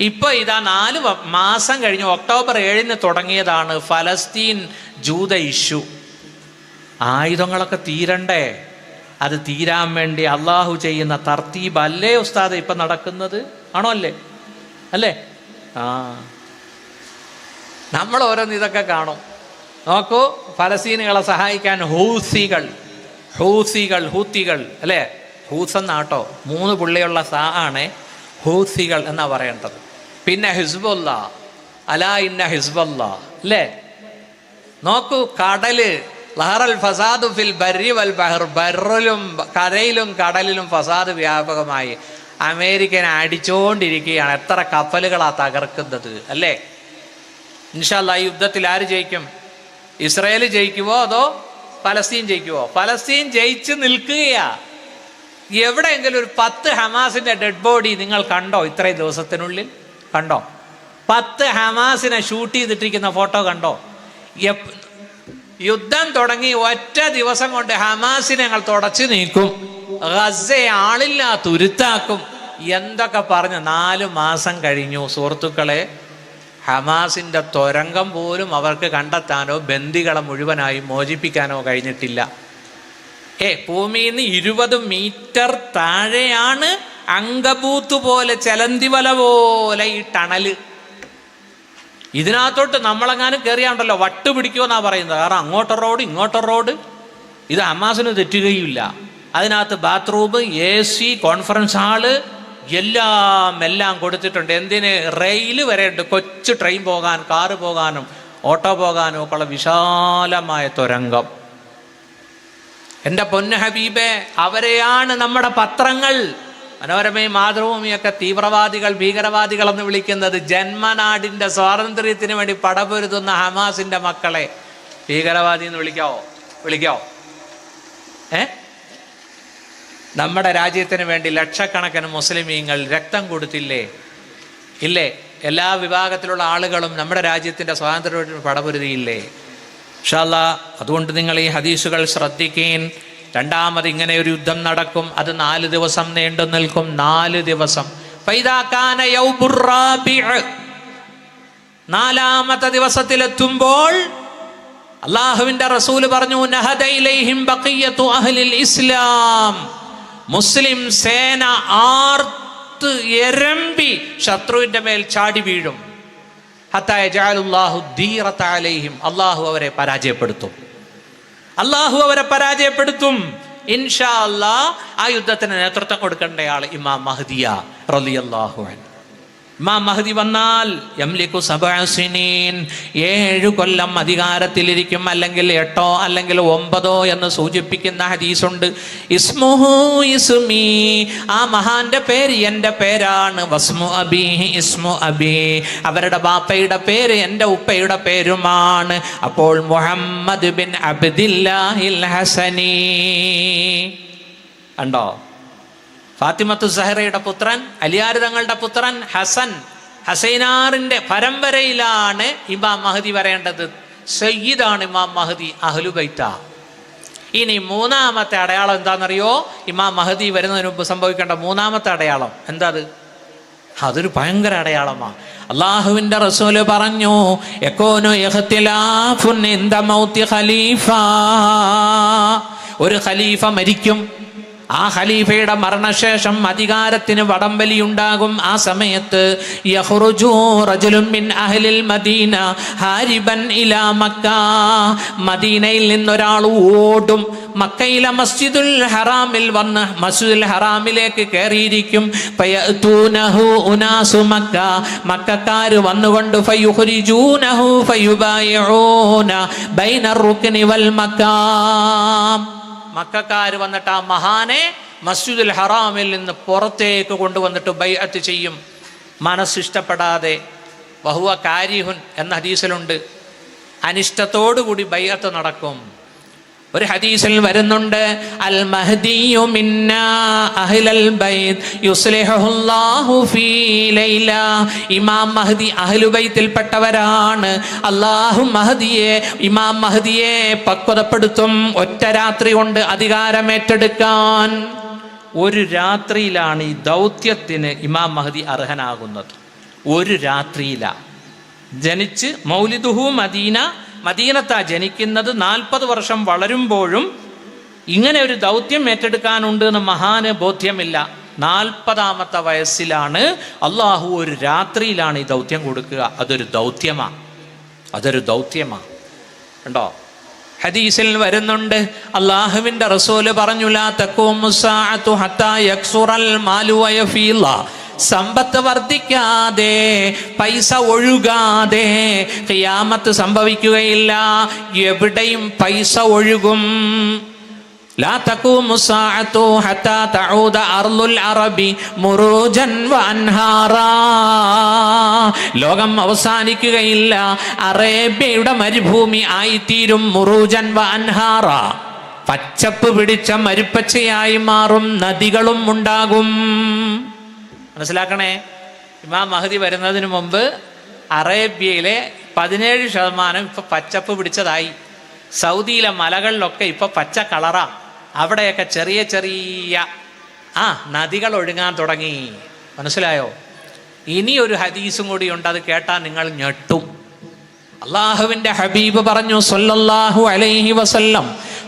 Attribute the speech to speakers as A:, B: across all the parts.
A: ഇപ്പൊ ഇതാ നാല് മാസം കഴിഞ്ഞ് ഒക്ടോബർ ഏഴിന് തുടങ്ങിയതാണ് ഫലസ്തീൻ ജൂത ഇഷ്യൂ. ആയുധങ്ങളൊക്കെ തീരണ്ടേ? അത് തീരാൻ വേണ്ടി അള്ളാഹു ചെയ്യുന്ന തർത്തീബ് അല്ലേ ഉസ്താദ് ഇപ്പൊ നടക്കുന്നത്? ആണോ അല്ലേ? അല്ലേ? ആ. നമ്മൾ ഓരോന്ന് ഇതൊക്കെ കാണും. നോക്കൂ ഫലസ്തീനുകളെ സഹായിക്കാൻ ഹൂസികൾ. ഹൂസികൾ ഹൂത്തികൾ അല്ലേ? ഹൂസ് എന്നാട്ടോ മൂന്ന് പുള്ളിയുള്ള സാ ആണ് ഹൂസികൾ എന്നാ പറയേണ്ടത്. പിന്നെ ഹിസ്ബുല്ല. അലാ ഇന്ന ഹിസ്ബുല്ല. അല്ലേ നോക്കൂ കടൽ ലഹറൽ ഫസാദു ഫിൽ ബരി വൽ ബഹർ. ബറിലും കരയിലും കടലിലും ഫസാദ് വ്യാപകമായി. അമേരിക്കൻ അടിച്ചുകൊണ്ടിരിക്കുകയാണ് എത്ര കപ്പലുകളാ തകർക്കുന്നത് അല്ലേ? ഇൻഷാല്ല ഈ യുദ്ധത്തിൽ ആര് ജയിക്കും? ഇസ്രയേൽ ജയിക്കുവോ അതോ പലസ്തീൻ ജയിക്കുവോ? പലസ്തീൻ ജയിച്ച് നിൽക്കുകയാ. എവിടെയെങ്കിലും ഒരു പത്ത് ഹമാസിന്റെ ഡെഡ് ബോഡി നിങ്ങൾ കണ്ടോ ഇത്രയും ദിവസത്തിനുള്ളിൽ? കണ്ടോ? പത്ത് ഹമാസിനെ ഷൂട്ട് ചെയ്തിട്ടിരിക്കുന്ന ഫോട്ടോ കണ്ടോ? യുദ്ധം തുടങ്ങി ഒറ്റ ദിവസം കൊണ്ട് ഹമാസിനെ ഞങ്ങൾ തുടച്ചു നീക്കും. ഗസയെ ആളില്ല തുരുത്താക്കും എന്തൊക്കെ പറഞ്ഞ്? നാല് മാസം കഴിഞ്ഞു. സുഹൃത്തുക്കളെ ഹമാസിന്റെ തുരങ്കം പോലും അവർക്ക് കണ്ടെത്താനോ ബന്ദികളെ മുഴുവനായി മോചിപ്പിക്കാനോ കഴിഞ്ഞിട്ടില്ല. ഏ ഭൂമിയിൽ നിന്ന് ഇരുപത് മീറ്റർ താഴെയാണ് അങ്കബൂത്ത് പോലെ ചലന്തി വല പോലെ ഈ ടണൽ. ഇതിനകത്തോട്ട് നമ്മളെങ്ങാനും കയറിയാണ്ടല്ലോ വട്ട് പിടിക്കുമെന്നാണ് പറയുന്നത്. കാരണം അങ്ങോട്ട് റോഡ് ഇങ്ങോട്ട് റോഡ്. ഇത് അമ്മാസിന് തെറ്റുകയില്ല അതിനകത്ത് bathroom A C conference hall എല്ലാം എല്ലാം കൊടുത്തിട്ടുണ്ട്. എന്തിന്? റെയിൽ വരെ ഉണ്ട്. കൊച്ചു ട്രെയിൻ പോകാൻ കാറ് പോകാനും ഓട്ടോ പോകാനും ഉള്ള വിശാലമായ തുരങ്കം. എന്റെ പൊന്ന ഹബീബെ അവരെയാണ് നമ്മുടെ പത്രങ്ങൾ. മനോരമയും മാതൃഭൂമിയൊക്കെ തീവ്രവാദികൾ ഭീകരവാദികൾ എന്ന് വിളിക്കുന്നത് ജന്മനാടിന്റെ സ്വാതന്ത്ര്യത്തിന് വേണ്ടി പടപൊരുതുന്ന ഹമാസിന്റെ മക്കളെ. ഭീകരവാദി എന്ന് വിളിക്കാവോ? വിളിക്കാവോ? ഏ? നമ്മുടെ രാജ്യത്തിന് വേണ്ടി ലക്ഷക്കണക്കിന് മുസ്ലിമീങ്ങൾ രക്തം കൊടുത്തില്ലേ? ഇല്ലേ? എല്ലാ വിഭാഗത്തിലുള്ള ആളുകളും നമ്മുടെ രാജ്യത്തിന്റെ സ്വാതന്ത്ര്യത്തിന് പടപൊരുതിയില്ലേ? ഷാല്ല അതുകൊണ്ട് നിങ്ങൾ ഈ ഹദീസുകൾ ശ്രദ്ധിക്കേൻ. രണ്ടാമത് ഇങ്ങനെ ഒരു യുദ്ധം നടക്കും. അത് നാല് ദിവസം നീണ്ടു നിൽക്കും. നാല് ദിവസം. നാലാമത്തെ ദിവസത്തിലെത്തുമ്പോൾ അള്ളാഹുവിന്റെ റസൂൽ പറഞ്ഞു ഇസ്ലാം. മുസ്ലിം സേന ആർത്ത് എരമ്പി ശത്രുവിന്റെ മേൽ ചാടി വീഴും. ഹത്തായ അള്ളാഹു അവരെ പരാജയപ്പെടുത്തും. അള്ളാഹു അവരെ പരാജയപ്പെടുത്തും. ഇൻഷാ അല്ലാ ആ യുദ്ധത്തിന് നേതൃത്വം കൊടുക്കേണ്ടയാൾ ഇമാം മഹദിയ റളിയല്ലാഹു അൻഹു. ഇമാം മഹദി വന്നാൽ യംലിക്കു സബഅസിനീൻ ഏഴു കൊല്ലം അധികാരത്തിലിരിക്കും അല്ലെങ്കിൽ എട്ടോ അല്ലെങ്കിൽ ഒമ്പതോ എന്ന് സൂചിപ്പിക്കുന്ന ഹദീസുണ്ട്. ഇസ്മുഹു ഇസ്മി. ആ മഹാന്റെ പേര് എന്റെ പേരാണ്. വസ്മു അബി ഇസ്മു അബി. അവരുടെ ബാപ്പയുടെ പേര് എന്റെ ഉപ്പയുടെ പേരുമാണ്. അപ്പോൾ മുഹമ്മദ് ബിൻ അബ്ദില്ലാഹിൽ ഹസനി. കണ്ടോ? ഫാത്തിമത്തു സഹറയുടെ പുത്രൻ അലിയാർ തങ്ങളുടെ പുത്രൻ ഹസൻ ഹസൈനാറിന്റെ പരമ്പരയിലാണ് ഇമാം മഹദി വരേണ്ടത്. സയ്യിദാണ് ഇമാം മഹദി അഹ്ലുബൈത്ത. ഇനി മൂന്നാമത്തെ അടയാളം എന്താണെന്നറിയോ? ഇമാം മഹദി വരുന്നതിന് മുമ്പ് സംഭവിക്കേണ്ട മൂന്നാമത്തെ അടയാളം. എന്താ അത് അതൊരു ഭയങ്കര അടയാളമാണ് അള്ളാഹുവിന്റെ റസൂൽ പറഞ്ഞു ഖലീഫ. ഒരു ഖലീഫ മരിക്കും. ആ ഖലീഫയുടെ മരണശേഷം അധികാരത്തിന് വടംവലിയുണ്ടാകും. ആ സമയത്ത് അഹ്ലിൽ മദീന ഹാരിബൻ ഇലാ മക്ക. മദീനയിൽ നിന്നൊരാൾ ഓടും. മക്കയിലെ മസ്ജിദുൽ ഹറാമിൽ വന്ന് മസ്ജിദുൽ ഹറാമിലേക്ക് കയറിയിരിക്കും. മക്ക. മക്കക്കാര് വന്നുകൊണ്ട് ഫയുഹുരിജൂനഹു ഫയുബായിഊന ബൈന റുക്നി വൽ മക്കാം. മക്കാര് വന്നിട്ട് ആ മഹാനെ മസ്ജിദുൽ ഹറാമിൽ നിന്ന് പുറത്തേക്ക് കൊണ്ടുവന്നിട്ട് ബൈഅത്ത് ചെയ്യും. മനസ്സിഷ്ടപ്പെടാതെ ബഹുവ കാരിഹുൻ എന്ന ഹദീസിലുണ്ട്. അനിഷ്ടത്തോടുകൂടി ബൈഅത്ത് നടക്കും. ഒരു ഹദീസിൽ വരുന്നുണ്ട് അൽ മഹദിയു മിന്നാ അഹ്ലൽ ബൈത്ത് യുസ്ലിഹുല്ലാഹു ഫീ ലൈല. ഇമാം മഹദി അഹ്ലു ബൈത്തിൽപ്പെട്ടവരാണ് അല്ലാഹു മഹദിയെ ഇമാം മഹദിയെ പക്വതപ്പെടുത്തും. ഒറ്റ രാത്രി കൊണ്ട് അധികാരമേറ്റെടുക്കാൻ. ഒരു രാത്രിയിലാണ് ഈ ദൗത്യത്തിന് ഇമാം മഹദി അർഹനാകുന്നത്. ഒരു രാത്രിയിലാണ് ജനിച്ച് മൗലിദുഹു മദീന മദീനത്താ ജനിക്കുന്നത് നാൽപ്പത് വർഷം വളരുമ്പോഴും ഇങ്ങനെ ഒരു ദൗത്യം ഏറ്റെടുക്കാനുണ്ട് എന്ന് മഹാന് ബോധ്യമില്ല. നാൽപ്പതാമത്തെ വയസ്സിലാണ് അള്ളാഹു ഒരു രാത്രിയിലാണ് ഈ ദൗത്യം കൊടുക്കുക. അതൊരു ദൗത്യമാ. അതൊരു ദൗത്യമാ. കണ്ടോ? ഹദീസിൽ വരുന്നുണ്ട് അള്ളാഹുവിന്റെ റസൂൽ പറഞ്ഞു തക്കോ ഹത്താ സമ്പത്ത് വർദ്ധിക്കാതെ പൈസ ഒഴുകാതെ ഖിയാമത്ത് സംഭവിക്കുകയില്ല എവിടെയും പൈസ ഒഴുകും لا تقوم الساعة حتى تعود أرض العرب مروجا وأنهارا ലോകം അവസാനിക്കുകയില്ല അറേബ്യയുടെ മരുഭൂമി ആയിത്തീരും മുറൂജൻ വ അൻഹാറ പച്ചപ്പ് പിടിച്ച മരുപ്പച്ചയായി മാറും നദികളും ഉണ്ടാകും മനസ്സിലാക്കണേ? ഇമാം മഹദി വരുന്നതിന് മുമ്പ് അറേബ്യയിലെ പതിനേഴ് ശതമാനം ഇപ്പൊ പച്ചപ്പ് പിടിച്ചതായി. സൗദിയിലെ മലകളിലൊക്കെ ഇപ്പൊ പച്ച കളറാ. അവിടെയൊക്കെ ചെറിയ ചെറിയ ആ നദികൾ ഒഴുകാൻ തുടങ്ങി. മനസ്സിലായോ? ഇനി ഒരു ഹദീസും കൂടി ഉണ്ട് അത് കേട്ടാൽ നിങ്ങൾ ഞെട്ടും. അള്ളാഹുവിന്റെ ഹബീബ് പറഞ്ഞു സൊല്ലാഹു അലൈഹി വസല്ലം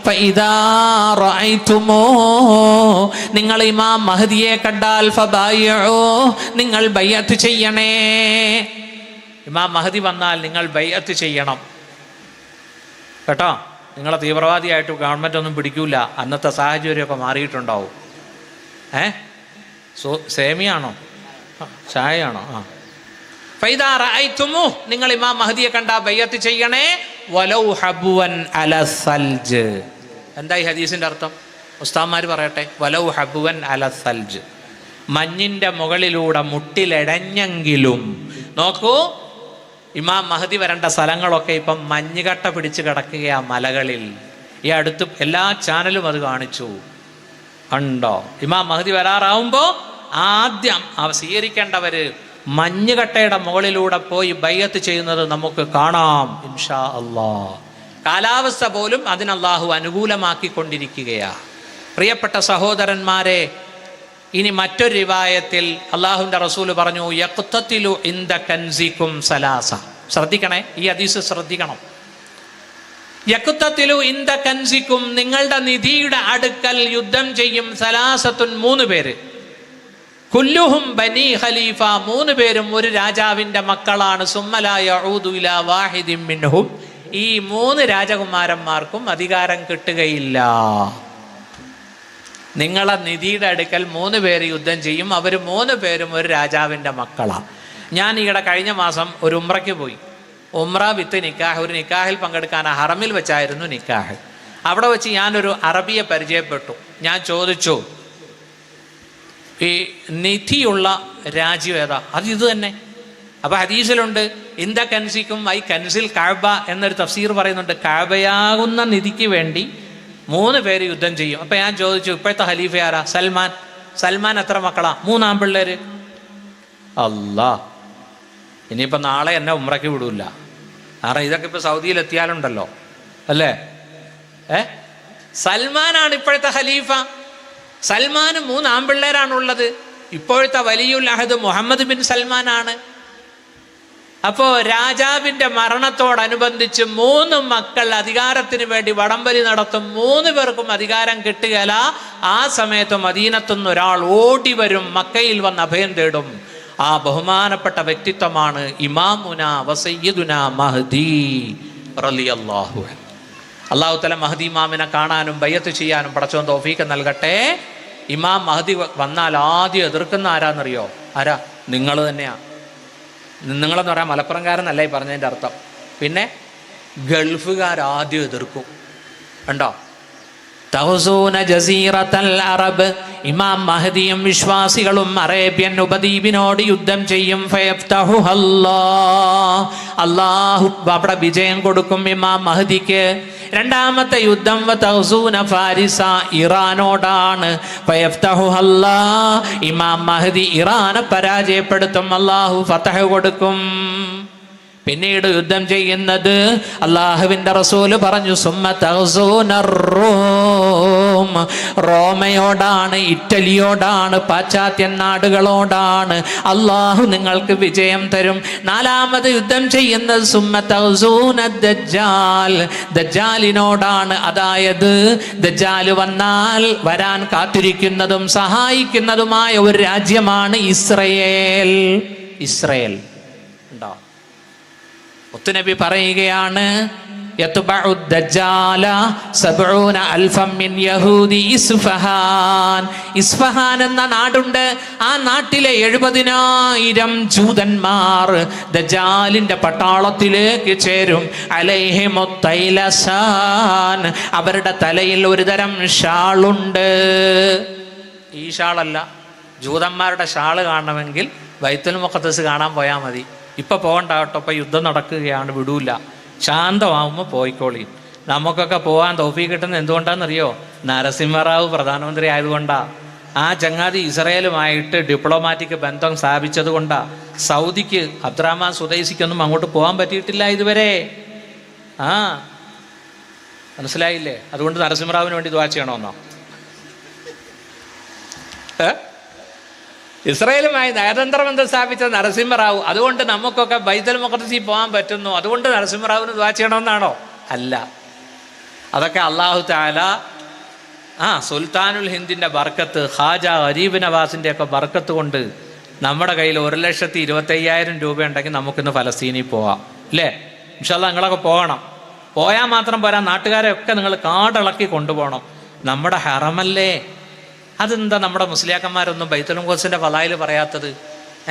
A: നിങ്ങൾ ഇമാം മഹദിയെ കണ്ടാൽ ഫബായിഉ നിങ്ങൾ ബയ്യത്ത് ചെയ്യണേ. ഇമാം മഹദി വന്നാൽ നിങ്ങൾ ബയ്യത്ത് ചെയ്യണം. കേട്ടോ? നിങ്ങളെ തീവ്രവാദിയായിട്ട് ഗവൺമെന്റ് ഒന്നും പിടിക്കൂല. അന്നത്തെ സാഹചര്യമൊക്കെ മാറിയിട്ടുണ്ടാവും. ഏ? സോ സേമിയാണോ? ചായയാണോ? ആ. നിങ്ങൾ ഇമാം മഹദിയെ കണ്ട ബയ്യത്ത് ചെയ്യണേ. വലൗ ഹബുവൻ എന്താ ഈ ഹദീസിന്റെ അർത്ഥം? ഉസ്താമാർ പറയട്ടെ വലൗ ഹബുവൻ അല സൽജ്. മഞ്ഞിന്റെ മുകളിലൂടെ മുട്ടിലെടഞ്ഞെങ്കിലും നോക്കൂ ഇമാം മഹദി വരേണ്ട സ്ഥലങ്ങളൊക്കെ ഇപ്പം മഞ്ഞുകട്ട പിടിച്ച് കിടക്കുകയാ മലകളിൽ. ഈ അടുത്ത് എല്ലാ ചാനലും അത് കാണിച്ചു. ഉണ്ടോ ഇമാം മഹദി വരാറാവുമ്പോൾ ആദ്യം അവ സ്വീകരിക്കേണ്ടവര് മഞ്ഞുകട്ടയുടെ മുകളിലൂടെ പോയി ബയ്യത്ത് ചെയ്യുന്നത് നമുക്ക് കാണാം ഇൻഷാ അള്ളാ കാലാവസ്ഥ പോലും അതിന് അള്ളാഹു അനുകൂലമാക്കിക്കൊണ്ടിരിക്കുകയാ. പ്രിയപ്പെട്ട സഹോദരന്മാരെ ഇനി മറ്റൊരു റിവായത്തിൽ അള്ളാഹുവിന്റെ റസൂൽ പറഞ്ഞു യക്തത്തിലു ഇന്ദ കൻസിക്കും സലാസ. ശ്രദ്ധിക്കണേ ഈ അതീസ് ശ്രദ്ധിക്കണം. യക്കുത്തത്തിലു ഇന്ദ കൻസിക്കും നിങ്ങളുടെ നിധിയുടെ അടുക്കൽ യുദ്ധം ചെയ്യും സലാസത്തുൻ മൂന്ന് പേര്. കുല്ലുഹും ബനി ഖലീഫ മൂന്ന് പേരും ഒരു രാജാവിന്റെ മക്കളാണ്. സുമ്മലായ വാഹിദിൻ മിൻഹും. ഈ മൂന്ന് രാജകുമാരന്മാർക്കും അധികാരം കിട്ടുകയില്ല. നിങ്ങളെ നിധിയുടെ അടുക്കൽ മൂന്ന് പേര് യുദ്ധം ചെയ്യും. അവർ മൂന്ന് പേരും ഒരു രാജാവിന്റെ മക്കളാണ് ഞാൻ ഈയിടെ കഴിഞ്ഞ മാസം ഒരു ഉമ്രയ്ക്ക് പോയി. ഉമ്ര വിത്ത് നിക്കാഹ്. ഒരു നിക്കാഹിൽ പങ്കെടുക്കാൻ ഹറമിൽ വെച്ചായിരുന്നു നിക്കാഹ്. അവിടെ വെച്ച് ഞാനൊരു അറബിയെ പരിചയപ്പെട്ടു. ഞാൻ ചോദിച്ചു ഈ നിധിയുള്ള രാജ്യം ഏതാ? അത് ഇത് തന്നെ. അപ്പൊ ഹദീസിലുണ്ട് ഇന്ത കൻസിക്കും ഐ കൻസിൽ കാഴ്ബ എന്നൊരു തഫ്സീർ പറയുന്നുണ്ട് കാഴ്ബയാകുന്ന നിധിക്ക് വേണ്ടി മൂന്ന് പേര് യുദ്ധം ചെയ്യും. അപ്പൊ ഞാൻ ചോദിച്ചു ഇപ്പോഴത്തെ ഖലീഫ ആരാ? സൽമാൻ. സൽമാൻ എത്ര മക്കളാ? മൂന്നാം പിള്ളേര്. അല്ലാ ഇനിയിപ്പോൾ നാളെ എന്നെ ഉമ്രയ്ക്ക് വിടൂല. കാരണം ഇതൊക്കെ ഇപ്പൊ സൗദിയിൽ എത്തിയാലുണ്ടല്ലോ അല്ലേ? ഏ? സൽമാനാണ് ഇപ്പോഴത്തെ ഖലീഫ. സൽമാന് മൂന്ന് ആൺപിള്ളേരാണുള്ളത് ഇപ്പോഴത്തെ വലിയുൽ അഹദ് മുഹമ്മദ് ബിൻ സൽമാനാണ്. അപ്പോ രാജാവിന്റെ മരണത്തോടനുബന്ധിച്ച് മൂന്ന് മക്കൾ അധികാരത്തിന് വേണ്ടി വടംവലി നടത്തും. മൂന്ന് പേർക്കും അധികാരം കിട്ടുകയില്ല. ആ സമയത്ത് മദീനത്തുനിന്ന് ഒരാൾ ഓടി വരും. മക്കയിൽ വന്ന് അഭയം തേടും. ആ ബഹുമാനപ്പെട്ട വ്യക്തിത്വമാണ് ഇമാമുന വസയ്യിദുന മഹദി റളിയല്ലാഹു അൻഹു. അള്ളാഹു തല മഹദി ഇമാമിനെ കാണാനും ബയ്യത്ത് ചെയ്യാനും പടച്ചോൻ തോഫീക്ക് നൽകട്ടെ. ഇമാം മഹദി വന്നാൽ ആദ്യം എതിർക്കുന്ന ആരാന്നറിയോ? ആരാ? നിങ്ങൾ തന്നെയാ. നിങ്ങളെന്ന് പറയാൻ മലപ്പുറംകാരെന്നല്ല ഈ പറഞ്ഞതിന്റെ അർത്ഥം. പിന്നെ ഗൾഫുകാർ ആദ്യം എതിർക്കും. ഉണ്ടോ അറബ്. ഇമാം മഹദിയും വിശ്വാസികളും അറേബ്യൻ ഉപദ്വീപിനോട് യുദ്ധം ചെയ്യും. അള്ളാഹു അവിടെ വിജയം കൊടുക്കും ഇമാം മഹദിക്ക്. രണ്ടാമത്തെ യുദ്ധം ഫാരിസ ഇറാനോടാണ്. ഇമാം മഹദി ഇറാനെ പരാജയപ്പെടുത്തും. അള്ളാഹു ഫതഹ് കൊടുക്കും. പിന്നീട് യുദ്ധം ചെയ്യുന്നത് അള്ളാഹുവിന്റെ റസൂൽ പറഞ്ഞു റോമയോടാണ് ഇറ്റലിയോടാണ് പാശ്ചാത്യ നാടുകളോടാണ് അള്ളാഹു നിങ്ങൾക്ക് വിജയം തരും. നാലാമത് യുദ്ധം ചെയ്യുന്നത് ദജ്ജാൽ. ദജ്ജാലിനോടാണ് അതായത് ദജ്ജാൽ വന്നാൽ വരാൻ കാത്തിരിക്കുന്നതും സഹായിക്കുന്നതുമായ ഒരു രാജ്യമാണ് ഇസ്രയേൽ. ഇസ്രയേൽ. മുത്തുനബി പറയുകയാണ് ഇസ്ഫഹാൻ. എന്ന നാടുണ്ട്. ആ നാട്ടിലെ എഴുപതിനായിരം ജൂതന്മാർ ദജാലിന്റെ പട്ടാളത്തിലേക്ക് ചേരും. അലൈഹിമൊത്തൈലസാൻ അവരുടെ തലയിൽ ഒരുതരം ഷാളുണ്ട്. ഈ ഷാളല്ല ജൂതന്മാരുടെ ഷാൾ കാണണമെങ്കിൽ ബൈത്തുൽ മുഖത്തസ് കാണാൻ പോയാൽ മതി. ഇപ്പൊ പോകണ്ട കേട്ടോ ഇപ്പം യുദ്ധം നടക്കുകയാണ് വിടൂല. ശാന്തമാവുമ്പോൾ പോയിക്കോളി. നമുക്കൊക്കെ പോകാൻ തോഫി കിട്ടുന്നത് എന്തുകൊണ്ടാണെന്നറിയോ? നരസിംഹറാവു പ്രധാനമന്ത്രി ആയതുകൊണ്ടാ. ആ ചങ്ങാതി ഇസ്രയേലുമായിട്ട് ഡിപ്ലോമാറ്റിക് ബന്ധം സ്ഥാപിച്ചത് കൊണ്ടാ സൗദിക്ക് അബ്ദുറഹ്മാൻ സുദൈസിക്കൊന്നും അങ്ങോട്ട് പോകാൻ പറ്റിയിട്ടില്ല ഇതുവരെ. ആ മനസ്സിലായില്ലേ? അതുകൊണ്ട് നരസിംഹറാവിന് വേണ്ടി ദ്വാ ചെയ്യണമെന്നോ ഏ? ഇസ്രയേലുമായി നയതന്ത്ര ബന്ധം സ്ഥാപിച്ച നരസിംഹറാവു അതുകൊണ്ട് നമുക്കൊക്കെ ബൈതൽ മുഖർജി പോകാൻ പറ്റുന്നു. അതുകൊണ്ട് നരസിംഹറാവിന് ദ്വാ ചെയ്യണമെന്നാണോ? അല്ല. അതൊക്കെ അള്ളാഹു താല ആ സുൽത്താനുൽ ഹിന്ദിന്റെ ബർക്കത്ത് ഹാജ അരീബ് നവാസിന്റെ ഒക്കെ ബർക്കത്ത് കൊണ്ട് നമ്മുടെ കയ്യിൽ ഒരു ലക്ഷത്തി ഇരുപത്തയ്യായിരം രൂപ ഉണ്ടെങ്കിൽ നമുക്കിന്ന് ഫലസ്തീനിൽ പോവാം. അല്ലേ ഇൻഷാല്ല നിങ്ങളൊക്കെ പോകണം. പോയാൽ മാത്രം പോരാ നാട്ടുകാരെ ഒക്കെ നിങ്ങൾ കാടിളക്കി കൊണ്ടുപോകണം. നമ്മുടെ ഹറമല്ലേ? അതെന്താ നമ്മുടെ മുസ്ലിയാക്കന്മാരൊന്നും ബൈത്തുൽ കോസിന്റെ ഫലായിൽ പറയാത്തത്?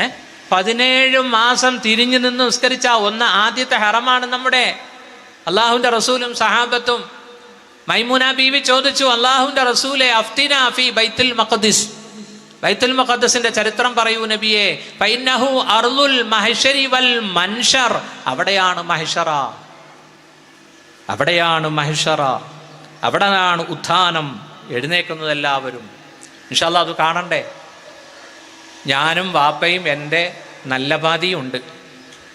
A: ഏ? പതിനേഴ് മാസം തിരിഞ്ഞു നിന്ന് നിസ്കരിച്ച ഒന്ന് ആദ്യത്തെ ഹറമാണ് നമ്മുടെ. അള്ളാഹുന്റെ റസൂലും സഹാബത്തും മൈമുന ബീവി ചോദിച്ചു അള്ളാഹുന്റെ റസൂലെ അഫ്തിന ബൈത്തുൽ മഖദിസ് ബൈത്തുൽ മഖദ്സിന്റെ ചരിത്രം പറയൂ നബിയെ അർലുൽ മഹ്ശരി വൽ മൻഷർ. അവിടെയാണ് മഹിഷറ. അവിടെയാണ് മഹിഷറ. അവിടെയാണ് ഉത്ഥാനം. എഴുന്നേക്കുന്നത് എല്ലാവരും ഇൻഷാല്ല അത് കാണണ്ടേ? ഞാനും വാപ്പയും എന്റെ നല്ല പാതിയുണ്ട്.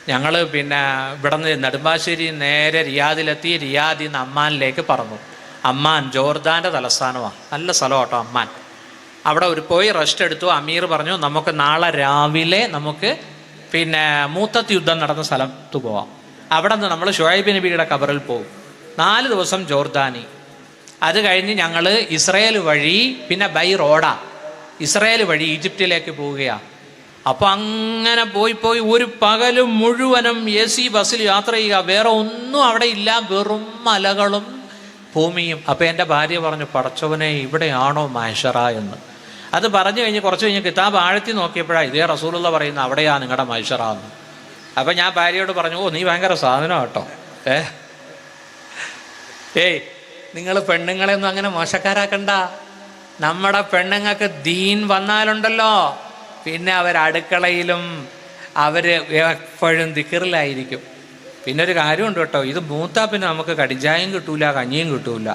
A: ഞങ്ങൾ പിന്നെ ഇവിടെ നിന്ന് നെടുമ്പാശ്ശേരി നേരെ റിയാദിലെത്തി റിയാദിൽ നിന്ന് അമ്മാനിലേക്ക് പറന്നു. അമ്മാൻ ജോർദാന്റെ തലസ്ഥാനമാണ്. നല്ല സ്ഥലം കേട്ടോ അമ്മാൻ. അവിടെ ഒരു പോയി റെസ്റ്റ് എടുത്തു. അമീർ പറഞ്ഞു നമുക്ക് നാളെ രാവിലെ നമുക്ക് പിന്നെ മൂത്തത്ത് യുദ്ധം നടന്ന സ്ഥലത്ത് പോവാം. അവിടെ നിന്ന് നമ്മൾ ഷുഹൈബ് നബിയുടെ കബറിൽ പോകും നാല് ദിവസം ജോർദാനി. അത് കഴിഞ്ഞ് ഞങ്ങൾ ഇസ്രയേൽ വഴി പിന്നെ ബൈ റോഡാ. ഇസ്രയേൽ വഴി ഈജിപ്തിലേക്ക് പോവുകയാണ് അപ്പോൾ അങ്ങനെ പോയി പോയി ഒരു പകലും മുഴുവനും എ സി ബസ്സിൽ യാത്ര ചെയ്യുക. വേറെ ഒന്നും അവിടെ ഇല്ല. വെറും മലകളും ഭൂമിയും. അപ്പോൾ എന്റെ ഭാര്യ പറഞ്ഞു പടച്ചവനെ ഇവിടെയാണോ മഹഷറ എന്ന്? അത് പറഞ്ഞു കഴിഞ്ഞ് കുറച്ച് കഴിഞ്ഞ് കിതാബ് ആഴത്തി നോക്കിയപ്പോഴാണ് ഇതേ റസൂലുള്ള പറയുന്ന അവിടെയാണ് നിങ്ങളുടെ മഹഷറ എന്ന്. അപ്പോൾ ഞാൻ ഭാര്യയോട് പറഞ്ഞു ഓ നീ ഭയങ്കര സാധനം കേട്ടോ. ഏ? ഏയ് നിങ്ങൾ പെണ്ണുങ്ങളെ ഒന്നും അങ്ങനെ മോശക്കാരാക്കണ്ട. നമ്മുടെ പെണ്ണുങ്ങൾക്ക് ദീൻ വന്നാലുണ്ടല്ലോ. പിന്നെ അവർ അടുക്കളയിലും അവർ എപ്പോഴും ദിക്കറിലായിരിക്കും പിന്നെ ഒരു കാര്യമുണ്ട് കേട്ടോ. ഇത് മൂത്താ പിന്നെ നമുക്ക് കടിഞ്ചായും കിട്ടൂല കഞ്ഞിയും കിട്ടൂല.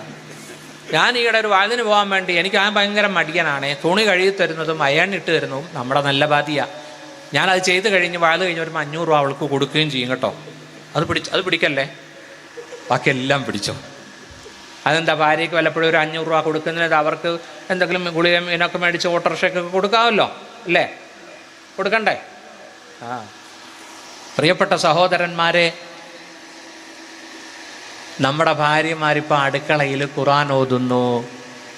A: ഞാൻ ഈയിടെ ഒരു വാതിന് പോകാൻ വേണ്ടി എനിക്ക് ആ ഭയങ്കര മടിയനാണ്. തുണി കഴുകി തരുന്നതും അയൺ ഇട്ട് തരുന്നതും നമ്മുടെ നല്ല ബാധിയാ ഞാൻ അത് ചെയ്ത് കഴിഞ്ഞ് വാത് കഴിഞ്ഞ് വരുമ്പോൾ അഞ്ഞൂറ് രൂപ അവൾക്ക് കൊടുക്കുകയും ചെയ്യും കേട്ടോ. അത് പിടിച്ച് അത് പിടിക്കല്ലേ? ബാക്കിയെല്ലാം പിടിച്ചോ? അതെന്താ ഭാര്യയ്ക്ക് വല്ലപ്പോഴും ഒരു അഞ്ഞൂറ് രൂപ കൊടുക്കുന്നത് അവർക്ക് എന്തെങ്കിലും ഗുളിക ഇതിനൊക്കെ മേടിച്ച് ഓട്ടോറിക്ഷയ്ക്കൊക്കെ കൊടുക്കാമല്ലോ അല്ലേ? കൊടുക്കണ്ടേ? ആ. പ്രിയപ്പെട്ട സഹോദരന്മാരെ നമ്മുടെ ഭാര്യമാരിപ്പോൾ അടുക്കളയിൽ ഖുറാൻ ഓതുന്നു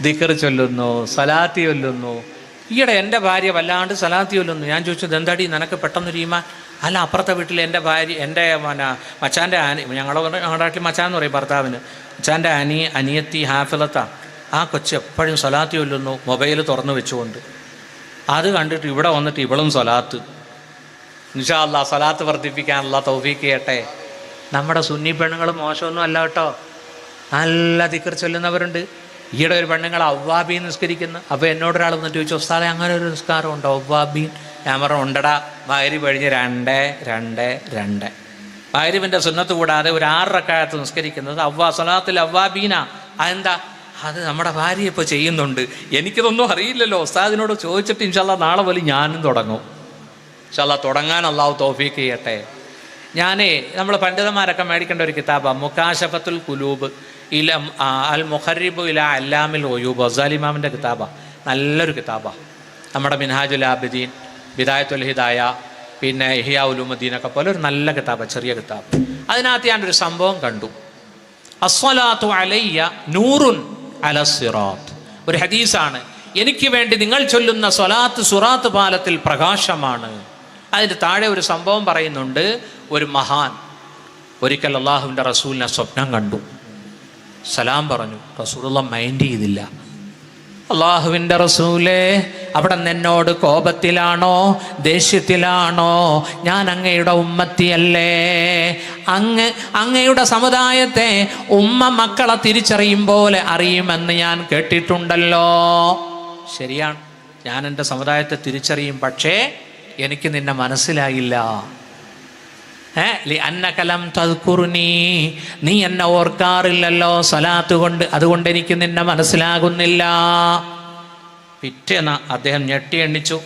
A: ദിക്കർ ചൊല്ലുന്നു സലാത്തി ചൊല്ലുന്നു. ഈയിടെ എന്റെ ഭാര്യ വല്ലാണ്ട് സലാത്തി ചൊല്ലുന്നു. ഞാൻ ചോദിച്ചത് എന്താടി നിനക്ക് പെട്ടെന്ന് രീമാൻ അല്ല അപ്പുറത്തെ വീട്ടിൽ എന്റെ ഭാര്യ എന്റെ പിന്നെ മച്ചാന്റെ അനി ഞങ്ങളുടെ ഞങ്ങളുടെ നാട്ടിൽ മച്ചാൻ എന്ന് പറയും ഭർത്താവിന്. മച്ചാന്റെ അനി അനിയത്തി ഹാഫിലത്ത ആ കൊച്ച് എപ്പോഴും സ്വലാത്തി ചൊല്ലുന്നു മൊബൈൽ തുറന്നു വെച്ചുകൊണ്ട്. അത് കണ്ടിട്ട് ഇവിടെ വന്നിട്ട് ഇവളും സ്വലാത്ത്. ഇൻഷാ അള്ളാ സലാത്ത് വർദ്ധിപ്പിക്കാനുള്ള തൗഫീക്ക് ചെയ്യട്ടെ. നമ്മുടെ സുന്നി പെണ്ണുങ്ങൾ മോശമൊന്നും അല്ല കേട്ടോ. നല്ല തിക്കർ ചൊല്ലുന്നവരുണ്ട്. ഈയിടെ ഒരു പെണ്ണുങ്ങൾ അവ്വാബീൻ നിസ്കരിക്കുന്നു. അപ്പോൾ എന്നോട് ഒരാൾ വന്നിട്ട് ചോദിച്ചു അങ്ങനെ ഒരു നിസ്കാരം ഉണ്ടോ? അവ്വാബീൻ ഞാൻ പറഞ്ഞു ഉണ്ടടാ ഭാര്യ കഴിഞ്ഞ് രണ്ട് രണ്ട് രണ്ട്. ഭാര്യവിന്റെ സുന്നത്ത് കൂടാതെ ഒരു ആറരക്കാലത്ത് നിസ്കരിക്കുന്നത് അവ്വാ സലാത്തിൽ അവ്വാബീന. അതെന്താ? അത് നമ്മുടെ ഭാര്യ ഇപ്പോൾ ചെയ്യുന്നുണ്ട്. എനിക്കിതൊന്നും അറിയില്ലല്ലോ. ഉസ്താദിനോട് ചോദിച്ചിട്ട് ഇൻഷാല്ല നാളെ പോലും ഞാനും തുടങ്ങും. ഇൻഷാല്ല തുടങ്ങാൻ അള്ളാഹു തോഫീക്ക് ചെയ്യട്ടെ. ഞാനേ നമ്മൾ പണ്ഡിതന്മാരൊക്കെ മേടിക്കേണ്ട ഒരു കിതാബാണ് മുക്കാശഫത്തുൽ കുലൂബ് ഇല അൽ മുഹറിബ് ഇല അല്ലാമിൽ ഒയൂബ് അസാലിമാമിന്റെ കിതാബാണ് നല്ലൊരു കിതാബാണ് നമ്മുടെ മിൻഹാജുൽ ആബിദീൻ. ബിദായത്തുൽ ഹിദായ പിന്നെ ഇഹിയ ഉലുമുദ്ദീനൊക്കെ പോലെ ഒരു നല്ല കിതാബ് ചെറിയ കിതാബ്. അതിനകത്ത് ഒരു സംഭവം കണ്ടു. അസ്വലാത്തു അലയ്യ നൂറുൻ അല സിറാത്ത്. ഒരു ഹദീസാണ്. എനിക്ക് വേണ്ടി നിങ്ങൾ ചൊല്ലുന്ന സ്വലാത്ത് സുറാത്ത് പാലത്തിൽ പ്രകാശമാണ്. അതിന്റെ താഴെ ഒരു സംഭവം പറയുന്നുണ്ട് ഒരു മഹാൻ ഒരിക്കൽ അള്ളാഹുവിന്റെ റസൂലിനെ സ്വപ്നം കണ്ടു. സലാം പറഞ്ഞു റസൂലുള്ള മൈൻഡ് ചെയ്തില്ല. അള്ളാഹുവിന്റെ റസൂലേ അവിടെ എന്നോട് കോപത്തിലാണോ ദേഷ്യത്തിലാണോ? ഞാൻ അങ്ങയുടെ ഉമ്മത്തിയല്ലേ. അങ്ങ് അങ്ങയുടെ സമുദായത്തെ ഉമ്മ മക്കളെ തിരിച്ചറിയും പോലെ അറിയുമെന്ന് ഞാൻ കേട്ടിട്ടുണ്ടല്ലോ. ശരിയാണ്. ഞാൻ എന്റെ സമുദായത്തെ തിരിച്ചറിയും പക്ഷേ എനിക്ക് നിന്നെ മനസ്സിലായില്ല. അന്നകലം തൽക്കുറുനീ നീ എന്നെ ഓർക്കാറില്ലല്ലോ സലാത്ത് കൊണ്ട്. അതുകൊണ്ട് എനിക്ക് നിന്നെ മനസ്സിലാകുന്നില്ല. പിറ്റേന്ന് അദ്ദേഹം ഞെട്ടി എണ്ണിച്ചു.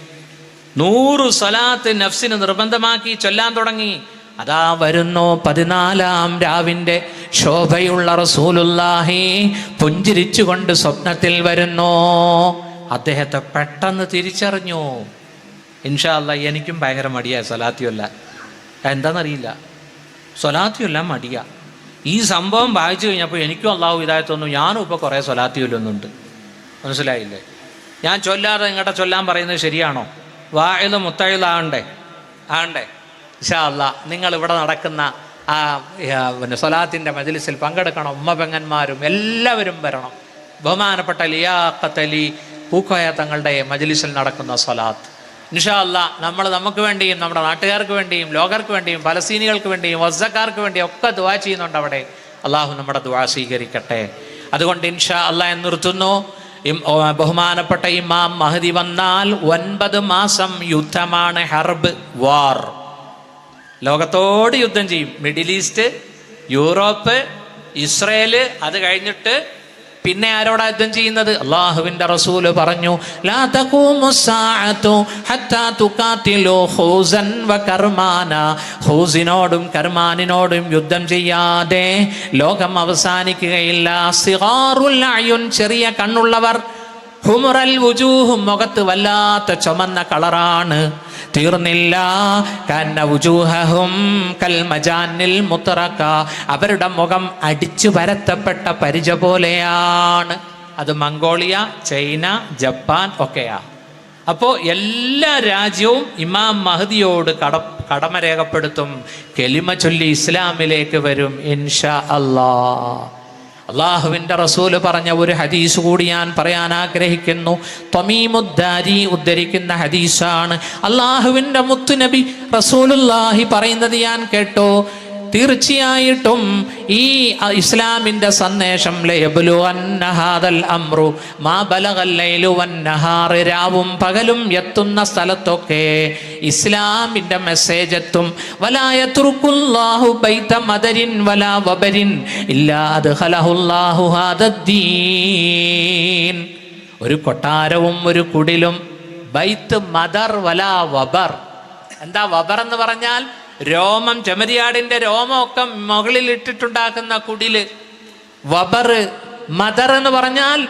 A: നൂറ് സലാത്ത് നഫ്സിന് നിർബന്ധമാക്കി ചൊല്ലാൻ തുടങ്ങി. അതാ വരുന്നു പതിനാലാം രാവിന്റെ ശോഭയുള്ള റസൂലുല്ലാഹി പുഞ്ചിരിച്ചുകൊണ്ട് സ്വപ്നത്തിൽ വരുന്നു. അദ്ദേഹത്തെ പെട്ടെന്ന് തിരിച്ചറിഞ്ഞു. ഇൻഷാല്ല എനിക്കും ഭയങ്കര മടിയായി സ്വലാത്തിയല്ല എന്താണെന്നറിയില്ല സ്വലാത്തിയെല്ലാം മടിയ. ഈ സംഭവം വായിച്ചു കഴിഞ്ഞപ്പോൾ എനിക്കും അള്ളാഹു ഇതായിത്തൊന്നും ഞാനും ഇപ്പോൾ കുറേ സ്വലാത്തിയൊല്ലുന്നുണ്ട് മനസ്സിലായില്ലേ? ഞാൻ ചൊല്ലാതെ നിങ്ങളുടെ ചൊല്ലാൻ പറയുന്നത് ശരിയാണോ? വായത് മുത്തഴുതാകണ്ടേ ആകണ്ടേ? ഇഷാ അല്ല നിങ്ങൾ ഇവിടെ നടക്കുന്ന ആ പിന്നെ സ്വലാത്തിന്റെ മജലിസിൽ പങ്കെടുക്കണം. ഉമ്മ പെങ്ങന്മാരും എല്ലാവരും വരണം. ബഹുമാനപ്പെട്ട ലിയാഖത്തലി പൂക്കോയ തങ്ങളുടെ മജലിസിൽ നടക്കുന്ന സ്വലാത്ത്. ഇൻഷാ നമ്മൾ നമുക്ക് വേണ്ടിയും നമ്മുടെ നാട്ടുകാർക്ക് വേണ്ടിയും ലോകർക്ക് വേണ്ടിയും പലസ്തീനികൾക്ക് വേണ്ടിയും വസ്സക്കാർക്ക് വേണ്ടിയും ഒക്കെ ദുവാ ചെയ്യുന്നുണ്ട് അവിടെ. അള്ളാഹു നമ്മുടെ ദുവാ സ്വീകരിക്കട്ടെ. അതുകൊണ്ട് ഇൻഷാ അല്ല എന്ന് നിർത്തുന്നു ബഹുമാനപ്പെട്ട ഇമാം മഹദി വന്നാൽ ഒൻപത് മാസം യുദ്ധമാണ് ഹർബ് വാർ. ലോകത്തോട് യുദ്ധം ചെയ്യും. മിഡിൽ ഈസ്റ്റ് യൂറോപ്പ് ഇസ്രയേൽ അത് കഴിഞ്ഞിട്ട് പിന്നെ ആരോടാ യുദ്ധം ചെയ്യുന്നത്? അള്ളാഹുവിന്റെ റസൂൽ പറഞ്ഞു ഹൂസിനോടും കർമാനിനോടും യുദ്ധം ചെയ്യാതെ ലോകം അവസാനിക്കുകയില്ല. ചെറിയ കണ്ണുള്ളവർ ഹുമുറൽ മുഖത്ത് വല്ലാത്ത ചുമന്ന കളറാണ്. തീർന്നില്ല. മുത്തറക്ക. അവരുടെ മുഖം അടിച്ചു പരത്തപ്പെട്ട പരിച പോലെയാണ്. അത് മംഗോളിയ ചൈന ജപ്പാൻ ഒക്കെയാ. അപ്പോൾ എല്ലാ രാജ്യവും ഇമാം മഹദിയോട് കട കടമ രേഖപ്പെടുത്തും. കെലിമ ചൊല്ലി ഇസ്ലാമിലേക്ക് വരും ഇൻഷാ അല്ലാ. അള്ളാഹുവിന്റെ റസൂൽ പറഞ്ഞ ഒരു ഹദീസ് കൂടി ഞാൻ പറയാൻ ആഗ്രഹിക്കുന്നു. ത്വമീമുദ്ദാരി ഉദ്ധരിക്കുന്ന ഹദീസാണ്. അള്ളാഹുവിന്റെ മുത്തുനബി റസൂലുല്ലാഹി പറയുന്നത് ഞാൻ കേട്ടോ. തീർച്ചയായിട്ടും ഈ ഇസ്ലാമിന്റെ സന്ദേശം ലയബുലു അന്നഹാദൽ അമ്രു മാ ബലകല്ലയിലു വന്നഹാറ് രാവും പകലും എത്തുന്ന സ്ഥലത്തൊക്കെ ഇസ്ലാമിന്റെ മെസ്സേജ് എത്തും. വലായത്തുറുക്കുല്ലാഹു ബൈത മദരിൻ വലാ വബരിൻ ഇല്ലാ അദ്ഖലഹുല്ലാഹു ഹാദദ്ദീൻ ഒരു കൊട്ടാരവും ഒരു കുടിലും ബൈത്ത് മദർ വലാ വബർ. എന്താ വബർ എന്ന് പറഞ്ഞാൽ രോമം ചെമരിയാടിന്റെ രോമമൊക്കെ മുകളിൽ ഇട്ടിട്ടുണ്ടാക്കുന്ന കുടിൽ. വബറ് മദർ എന്ന് പറഞ്ഞാൽ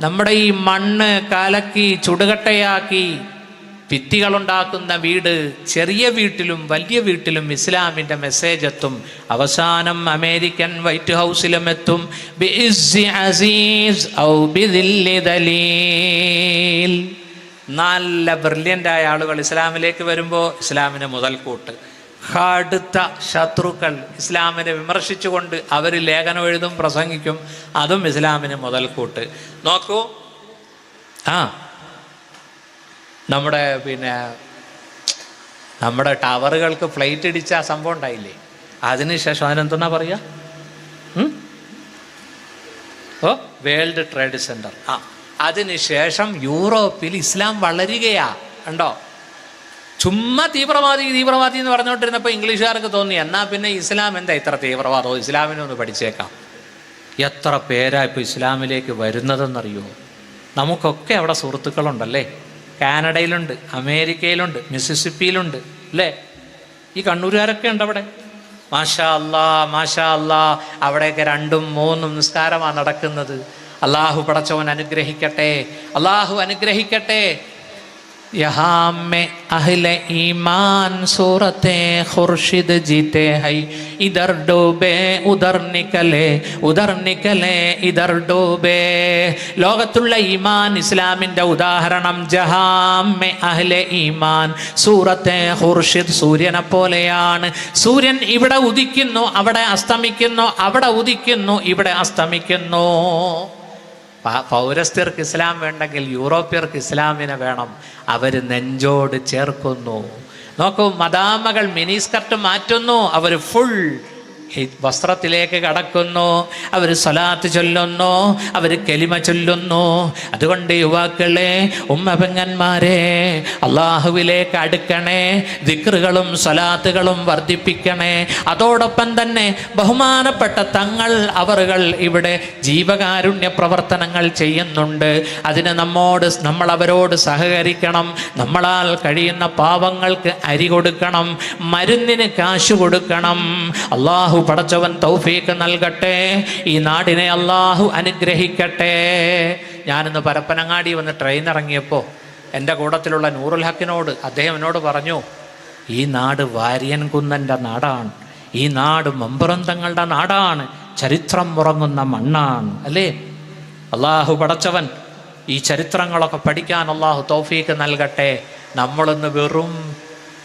A: നമ്മുടെ ഈ മണ്ണ് കലക്കി ചുടുകട്ടയാക്കി ഭിത്തികളുണ്ടാക്കുന്ന വീട് ചെറിയ വീട്ടിലും വലിയ വീട്ടിലും ഇസ്ലാമിന്റെ മെസ്സേജ് എത്തും. അവസാനം അമേരിക്കൻ വൈറ്റ് ഹൗസിലും എത്തും. അസീസ് ഔ നല്ല ബ്രില്യന്റായ ആളുകൾ ഇസ്ലാമിലേക്ക് വരുമ്പോൾ ഇസ്ലാമിന് മുതൽക്കൂട്ട്. കടുത്ത ശത്രുക്കൾ ഇസ്ലാമിനെ വിമർശിച്ചുകൊണ്ട് അവർ ലേഖനം എഴുതും പ്രസംഗിക്കും. അതും ഇസ്ലാമിന് മുതൽക്കൂട്ട്. നോക്കൂ. ആ. നമ്മുടെ പിന്നെ നമ്മുടെ ടവറുകൾക്ക് ഫ്ലൈറ്റ് ഇടിച്ച ആ സംഭവം ഉണ്ടായില്ലേ? അതിനുശേഷം അതിനെന്തെന്നാ പറയുക? ഓ വേൾഡ് ട്രേഡ് സെന്റർ ആ. അതിനുശേഷം യൂറോപ്പിൽ ഇസ്ലാം വളരുകയാ. ഉണ്ടോ ചുമ്മാ തീവ്രവാദി തീവ്രവാദി എന്ന് പറഞ്ഞുകൊണ്ടിരുന്നപ്പോൾ ഇംഗ്ലീഷുകാർക്ക് തോന്നി എന്നാൽ പിന്നെ ഇസ്ലാം എന്താ ഇത്ര തീവ്രവാദമോ ഇസ്ലാമിനെ ഒന്ന് പഠിച്ചേക്കാം. എത്ര പേരാ ഇപ്പോൾ ഇസ്ലാമിലേക്ക് വരുന്നതെന്നറിയോ? നമുക്കൊക്കെ അവിടെ സുഹൃത്തുക്കളുണ്ടല്ലേ? കാനഡയിലുണ്ട് അമേരിക്കയിലുണ്ട് മിസിസിപ്പിയിലുണ്ട് അല്ലേ? ഈ കണ്ണൂരുകാരൊക്കെ ഉണ്ട് അവിടെ. മാഷാ അല്ലാ മാഷാ അല്ലാ അവിടെയൊക്കെ രണ്ടും മൂന്നും നിസ്കാരമാണ് നടക്കുന്നത്. അള്ളാഹു പടച്ചവൻ അനുഗ്രഹിക്കട്ടെ അള്ളാഹു അനുഗ്രഹിക്കട്ടെ. यहाँ में अहले ईमान सूरते खुर्शिद जीते हैं इधर डूबे उधर निकले ഉദർ നിക്കലെ ഇതർ ഡൂബേ ലോകത്തുള്ള ഈമാൻ ഇസ്ലാമിന്റെ ഉദാഹരണം ജഹാമെ അഹ്ലെ ഈമാൻ സൂറത്തെ ഹുർഷിദ് സൂര്യനെ പോലെയാണ് സൂര്യൻ ഇവിടെ ഉദിക്കുന്നു അവിടെ അസ്തമിക്കുന്നു അവിടെ ഉദിക്കുന്നു ഇവിടെ അസ്തമിക്കുന്നു പ- പൗരസ്ത്യർക്ക് ഇസ്ലാം വേണ്ടെങ്കിൽ യൂറോപ്യർക്ക് ഇസ്ലാമിനെ വേണം. അവർ നെഞ്ചോട് ചേർക്കുന്നു. നോക്കൂ മദാമകൾ മിനി സ്കർട്ട് മാറ്റുന്നു അവർ ഫുൾ വസ്ത്രത്തിലേക്ക് കടക്കുന്നു. അവർ സ്വലാത്ത് ചൊല്ലുന്നു. അവർ കെലിമ ചൊല്ലുന്നു. അതുകൊണ്ട് യുവാക്കളെ ഉമ്മപെങ്ങന്മാരെ അള്ളാഹുവിലേക്ക് അടുക്കണേ. ദിക്റുകളും സ്വലാത്തുകളും വർദ്ധിപ്പിക്കണേ. അതോടൊപ്പം തന്നെ ബഹുമാനപ്പെട്ട തങ്ങൾ അവറുകൾ ഇവിടെ ജീവകാരുണ്യ പ്രവർത്തനങ്ങൾ ചെയ്യുന്നുണ്ട്. അതിന് നമ്മോട് നമ്മൾ അവരോട് സഹകരിക്കണം. നമ്മളാൽ കഴിയുന്ന പാവങ്ങൾക്ക് അരി കൊടുക്കണം. മരുന്നിന് കാശ് കൊടുക്കണം. അള്ളാഹു പടച്ചവൻ തൗഫീക്ക് നൽകട്ടെ. ഈ നാടിനെ അള്ളാഹു അനുഗ്രഹിക്കട്ടെ. ഞാനിന്ന് പരപ്പനങ്ങാടി വന്ന് ട്രെയിൻ ഇറങ്ങിയപ്പോൾ എന്റെ കൂട്ടത്തിലുള്ള നൂറുൽ ഹക്കിനോട് അദ്ദേഹം എന്നോട് പറഞ്ഞു ഈ നാട് വാര്യൻ കുന്നന്റെ നാടാണ്. ഈ നാട് മമ്പുറന്തങ്ങളുടെ നാടാണ്. ചരിത്രം ഉറങ്ങുന്ന മണ്ണാണ്. അല്ലേ? അള്ളാഹു പടച്ചവൻ ഈ ചരിത്രങ്ങളൊക്കെ പഠിക്കാൻ അള്ളാഹു തൗഫീക്ക് നൽകട്ടെ. നമ്മളൊന്ന് വെറും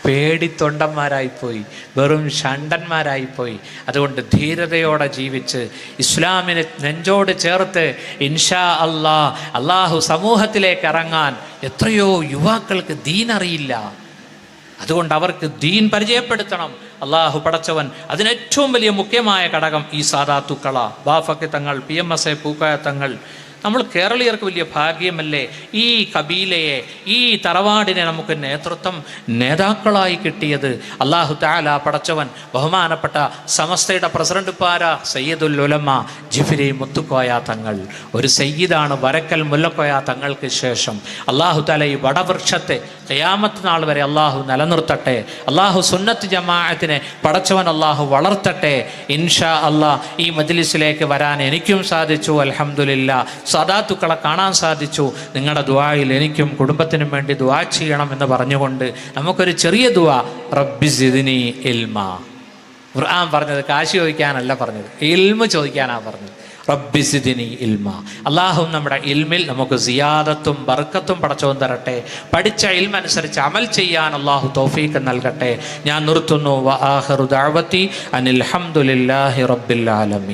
A: പേടിത്തൊണ്ടന്മാരായിപ്പോയി വെറും ഷണ്ടന്മാരായിപ്പോയി അതുകൊണ്ട് ധീരതയോടെ ജീവിച്ച് ഇസ്ലാമിനെ നെഞ്ചോട് ചേർത്ത് ഇൻഷാ അല്ലാ അള്ളാഹു സമൂഹത്തിലേക്ക് ഇറങ്ങാൻ എത്രയോ യുവാക്കൾക്ക് ദീൻ അറിയില്ല അതുകൊണ്ട് അവർക്ക് ദീൻ പരിചയപ്പെടുത്തണം. അള്ളാഹു പടച്ചവൻ അതിനേറ്റവും വലിയ മുഖ്യമായ ഘടകം ഈ സാദാത്തുക്കള. Bafaqi Thangal P M S A Pookoya Thangal നമ്മൾ കേരളീയർക്ക് വലിയ ഭാഗ്യമല്ലേ? ഈ കബീലയെ ഈ തറവാടിനെ നമുക്ക് നേതൃത്വം നേതാക്കളായി കിട്ടിയത്. അള്ളാഹു താല പടച്ചവൻ ബഹുമാനപ്പെട്ട സമസ്തയുടെ പ്രസിഡന്റ് പാര സയ്യിദുൽ ഉലമ ജിഫിരി മുത്തുക്കോയ തങ്ങൾ. ഒരു സയ്യിദാണ് വരക്കൽ മുല്ലക്കോയ തങ്ങൾക്ക് ശേഷം. അള്ളാഹു താല ഈ വടവൃക്ഷത്തെ കയാമത്ത് നാൾ വരെ അള്ളാഹു നിലനിർത്തട്ടെ. അള്ളാഹു സുന്നത്ത് ജമാഅത്തിനെ പടച്ചവൻ അള്ളാഹു വളർത്തട്ടെ. ഇൻഷാ അള്ളാഹ് ഈ മജ്ലിസിലേക്ക് വരാൻ എനിക്കും സാധിച്ചു. അൽഹംദുലില്ല സദാത്തുക്കളെ കാണാൻ സാധിച്ചു. നിങ്ങളുടെ ദുആയിൽ എനിക്കും കുടുംബത്തിനും വേണ്ടി ദുആ ചെയ്യണം എന്ന് പറഞ്ഞുകൊണ്ട് നമുക്കൊരു ചെറിയ ദുആ റബ്ബി സിദ്നി ഇൽമ. ഖുർആൻ പറഞ്ഞത് കാശി ചോദിക്കാനല്ല പറഞ്ഞത്. ഇൽമ ചോദിക്കാനാണ് പറഞ്ഞത്. റബ്ബി സിദിനി ഇൽമ. അള്ളാഹു നമ്മുടെ ഇൽമിൽ നമുക്ക് സിയാദത്തും ബർക്കത്തും പടച്ചവും തരട്ടെ. പഠിച്ച ഇൽമനുസരിച്ച് അമൽ ചെയ്യാൻ അള്ളാഹു തോഫീക്ക് നൽകട്ടെ. ഞാൻ നിർത്തുന്നു. വ ആഖിറു ദഅവതി അനിൽ ഹംദുലില്ലാഹി റബ്ബിൽ ആലമീൻ.